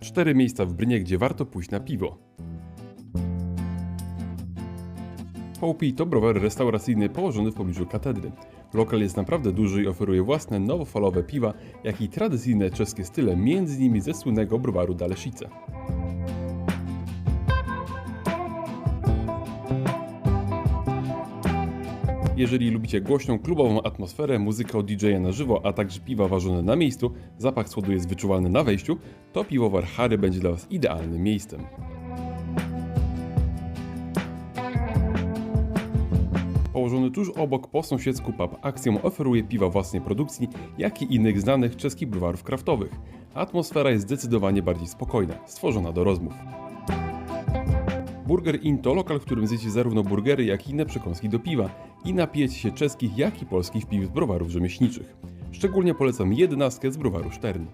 Cztery miejsca w Brnie, gdzie warto pójść na piwo. Połpi to browar restauracyjny położony w pobliżu katedry. Lokal jest naprawdę duży i oferuje własne nowofalowe piwa, jak i tradycyjne czeskie style, między innymi ze słynnego browaru Daleszice. Jeżeli lubicie głośną, klubową atmosferę, muzykę od DJ-a na żywo, a także piwa ważone na miejscu, zapach słodu jest wyczuwalny na wejściu, to piwowar Harry będzie dla Was idealnym miejscem. Położony tuż obok po sąsiedzku pub Axiom oferuje piwa własnej produkcji, jak i innych znanych czeskich browarów kraftowych. Atmosfera jest zdecydowanie bardziej spokojna, stworzona do rozmów. Burger Inn to lokal, w którym zjecie zarówno burgery, jak i inne przekąski do piwa i napijecie się czeskich, jak i polskich piw z browarów rzemieślniczych. Szczególnie polecam jedenastkę z browaru Stern.